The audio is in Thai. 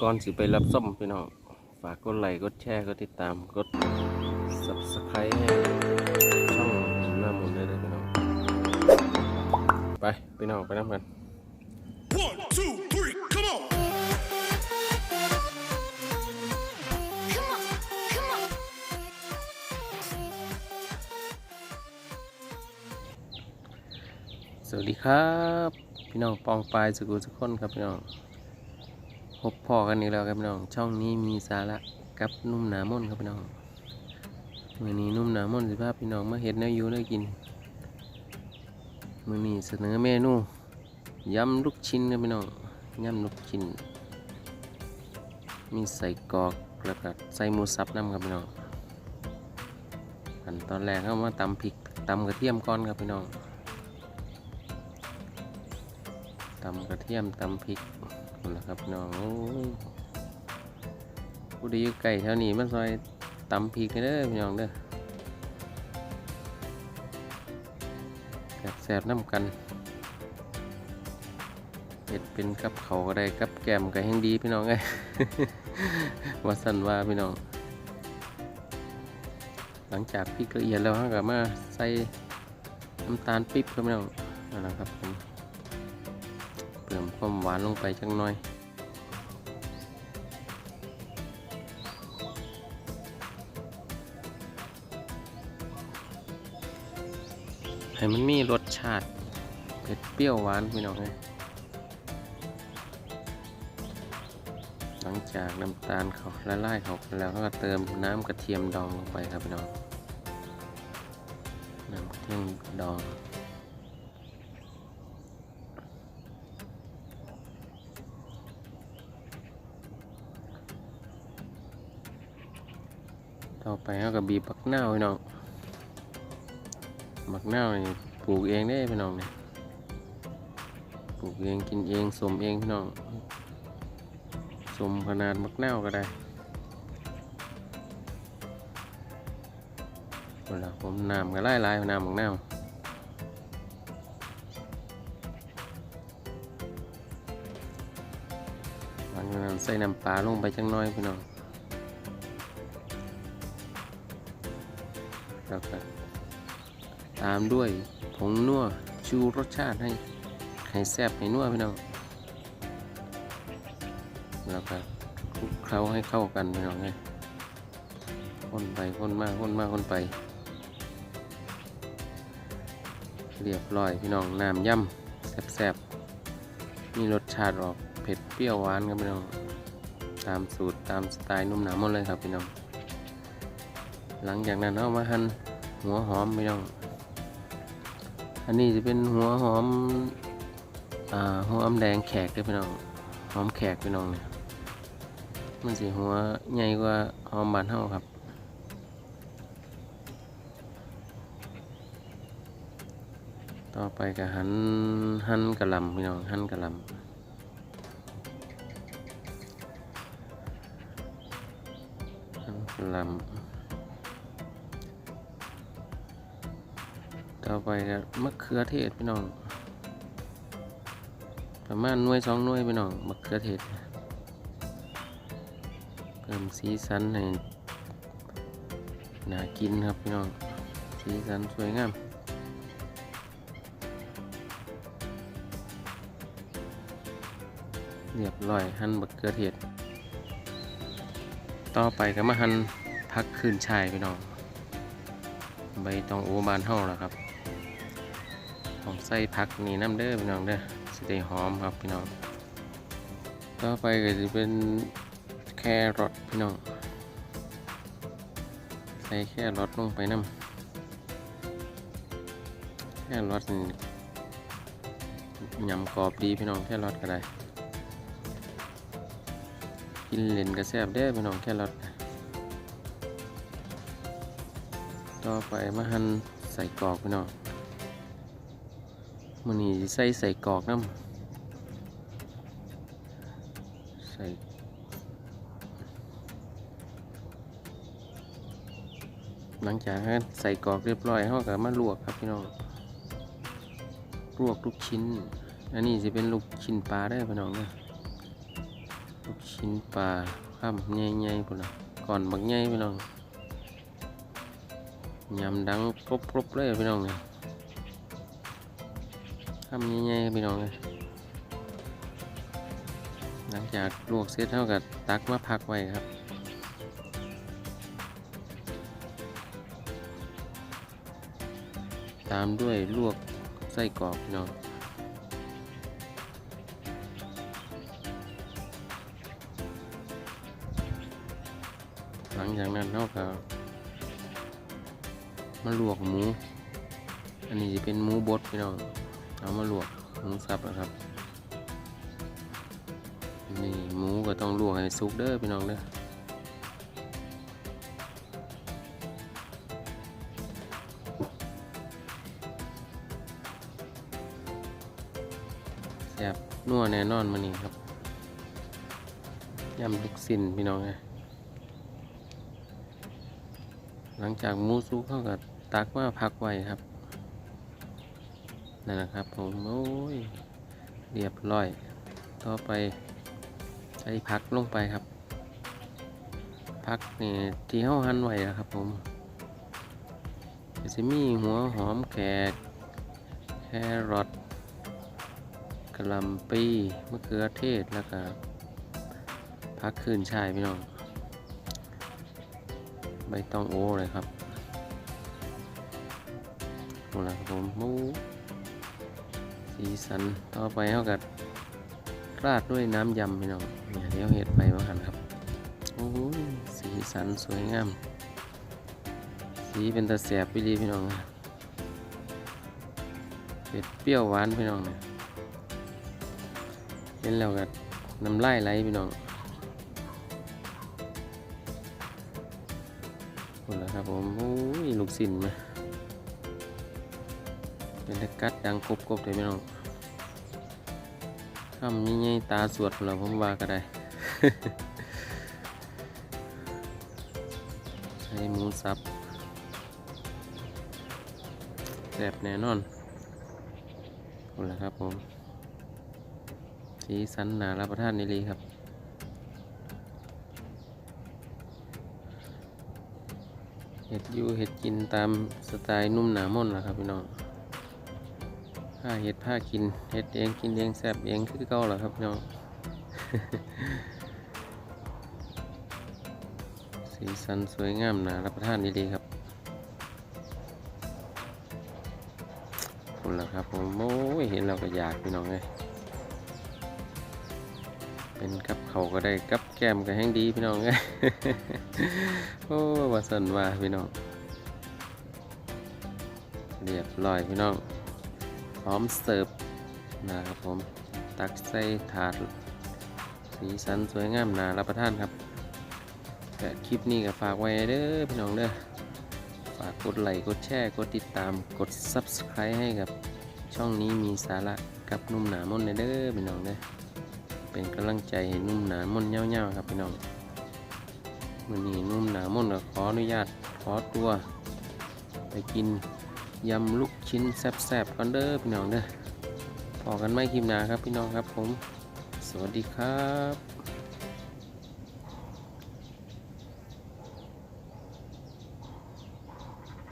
ก่อนสิไปรับส้มพี่น้อง ฝากกดไลค์กดแชร์กดติดตามกด subscribe ให้ช่องหน้ามุนได้เลยพี่น้อง ไปพี่น้องไปน้ำกัน One, two, three, come on! Come on, come on. สวัสดีครับ พี่น้องปองปลายสกุลสุกคนครับพี่น้อง พบพ่อกันอีกแล้วครับพี่น้อง ช่องนี้มีสาระกับนุ่มหนามนครับพี่น้องมือนี้นุ่มหนามนสิภาพพี่น้องมาเห็ดแนวอยู่แนวกินมือนี้เสนอเมนูยำลูกชิ้นครับพี่น้องยำลูกชิ้น มีใส่กอกแล้วก็ใส่หมูสับน้ำครับพี่น้องขั้นตอนแรกเข้ามาตำพริกตำกระเทียมก่อนครับพี่น้องตำกระเทียมตำพริก นละครับน้องผู้ใดอยู่ไก่แถวนี้มันซอยตำพริกเด้อพี่น้องเด้อแสบน้ำกันเห็ดเป็นกับเขาก็ได้กับแกมก็แห้งดีพี่น้องไงว่าสันว่าพี่น้อง หลังจากพริกละเอียดแล้วเราก็มาใส่น้ำตาลปิ๊บครับพี่น้องนั่นแหละครับผม พิ่มความหวานลงไปจังหน่อยให้มันมีรสชาติเผ็ดเปรี้ยวหวานพี่น้องเลยหลังจากน้ำตาลเขาละลายเขาแล้วก็เติมน้ำกระเทียมดองลงไปครับพี่น้องน้ำกระเทียมดอง ต่อไปเราก็บีบักนาวพี่น้องบักนาวนี่ปลูกเองได้พี่น้องเนี่ยปลูกเองกินเองสมเองพี่น้องสมขนาดบักนาวก็ได้เวลาผมน้ำก็ไล่ไล่น้ำบักนาวหลังจากนั้นใส่น้ำปลาลงไปจังน้อยพี่น้อง แล้วก็ตามด้วยผงนัวชูรสชาติให้ให้แซ่บให้นัวพี่น้องแล้วก็คลุกเคล้าให้เข้ากันพี่น้องไงคนไปคนมาคนมาคนไป เรียบร้อยพี่น้องน้ำย่ำแซ่บๆมีรสชาติออกเผ็ดเปรี้ยวหวานครับพี่น้องตามสูตรตามสไตล์นุ่มหนามหมดเลยครับพี่น้อง หลังจากนั้นเอามาหั่นหัวหอมพี่น้อง อันนี้จะเป็นหัวหอมอ่าหัวหอมแดงแขกเด้อพี่น้องหอมแขกพี่น้องเนี่ยมันสิหัวใหญ่กว่าหอมบานเฮาครับต่อไปก็หั่นหั่นกระลำพี่น้องหั่นกระลำหั่นกระลำ ต่อไปก็มะเขือเทศพี่น้อง ประมาณหน่วยสองหน่วยพี่น้องมะเขือเทศ เพิ่มสีสันให้น่ากินครับพี่น้อง สีสันสวยงามเรียบร้อยหั่นมะเขือเทศ ต่อไปก็มาหั่นพักขึ้นชายพี่น้องใบตองโอบานเฮาแล้วครับ ผมใส่ผักนี่น้ำเด้อพี่น้องเด้อสิได้หอมครับพี่น้อง ต่อไปก็จะเป็นแครอทพี่น้อง ใส่แครอทลงไปน้ำแครอทยำกรอบดีพี่น้องแครอทก็ได้ กินเล่นกระแซ่บเด้อพี่น้องแครอทต่อไปมาหั่นใส่กรอกพี่น้อง มันนี้สิใส่ใส่กอกน้ำใส่หลังจากนั้นใส่กรอกเรียบร้อยเขาก็มาลวกครับพี่น้องลวกลูกชิ้น อันนี้จะเป็นลูกชิ้นปลาได้พี่น้องเนี่ยลูกชิ้นปลาข้ามใหญ่ๆพุ่นน่ะก่อนบักใหญ่พี่น้องยำดังกรบๆเลยพี่น้องเนี่ย ข้ามใหญ่ๆพี่น้องเลยหลังจากลวกเสร็จเท่ากับตักมาพักไว้ครับตามด้วยลวกไส้กรอกพี่น้องหลังจากนั้นเราก็มาลวกหมู อันนี้จะเป็นหมูบดพี่น้อง เอามาลวกหมูสับนะครับ นี่หมูก็ต้องลวกให้สุกเด้อพี่น้องเด้อแซ่บนัวแน่นอนมานี่ครับยำลูกสิ้นพี่น้องนะหลังจากหมูซุกเข้ากับตักมาพักไว้ครับ นั่นแหละครับผมโอ้ยเรียบร้อย ต่อไปใส่ผักลงไปครับผักนี่ที่เฮาหั่นไว้อะครับผมจะมีหัวหอมแขกแครอทกะลำปีมะเขือเทศแล้วก็พักคืนชายพี่น้องใบตองโอเลยครับหมดแล้วครับผมมู สีสันต่อไปเท่ากับราดด้วยน้ำยำพี่น้องเนี่ยเดี๋ยวเห็ดไปมาหันครับโอ้ยสีสันสวยงาม สีเป็นตาแสบพี่ดีพี่น้องนะเผ็ดเปรี้ยวหวานพี่น้องเนี่ยเห็นแล้วก็น้ำลายไหลพี่น้องหมดแล้วครับผมโอ้ยลูกสินมา เป็นตะกัดดังกบๆเลยพี่น้องคำยิ่งๆตาสวดพุ่นแล้วผมว่าก็ได้ ใช้หมูสับแซ่บแน่นอนหมดแล้วครับผม สีสันหนารับประทานนี่ลยครับเห็ดอยู่เห็ดกินตามสไตล์นุ่มหนาม่นล่ะครับพี่น้อง ผ้าเห็ดผ้ากินเห็ดเองกินเองแซ่บเองคือเก่าล่ะครับพี่น้องสีสันสวยงามนารับประทานนี่เลยครับคุณล่ะครับผมโอ้ยเห็นเราก็อยากพี่น้องเลยเป็นกับเขาก็ได้กับแก้มก็แห้งดีพี่น้องเอ้ยโอ้ว่าสันว่าพี่น้องเรียบร้อยพี่น้อง พร้อมเสิร์ฟนะครับผมตักใส่ถาดสีสันสวยงามน่ารับประทานครับแต่คลิปนี้ก็ฝากไว้เด้อพี่น้องเด้อฝากกดไลค์กดแชร์กดติดตามกด Subscribe ให้กับช่องนี้มีสาระกับนุ่มหนามนเด้อพี่น้องเด้อเป็นกำลังใจให้นุ่มหนามนเย้าๆครับพี่น้องวันนี้นุ่มหนามนก็ขออนุญาตขอตัว ไปกิน ยำลูกชิ้นแซ่บๆกันเด้อพี่น้องเด้อพอกันไม่คลิปหนาครับพี่น้องครับผม สวัสดีครับ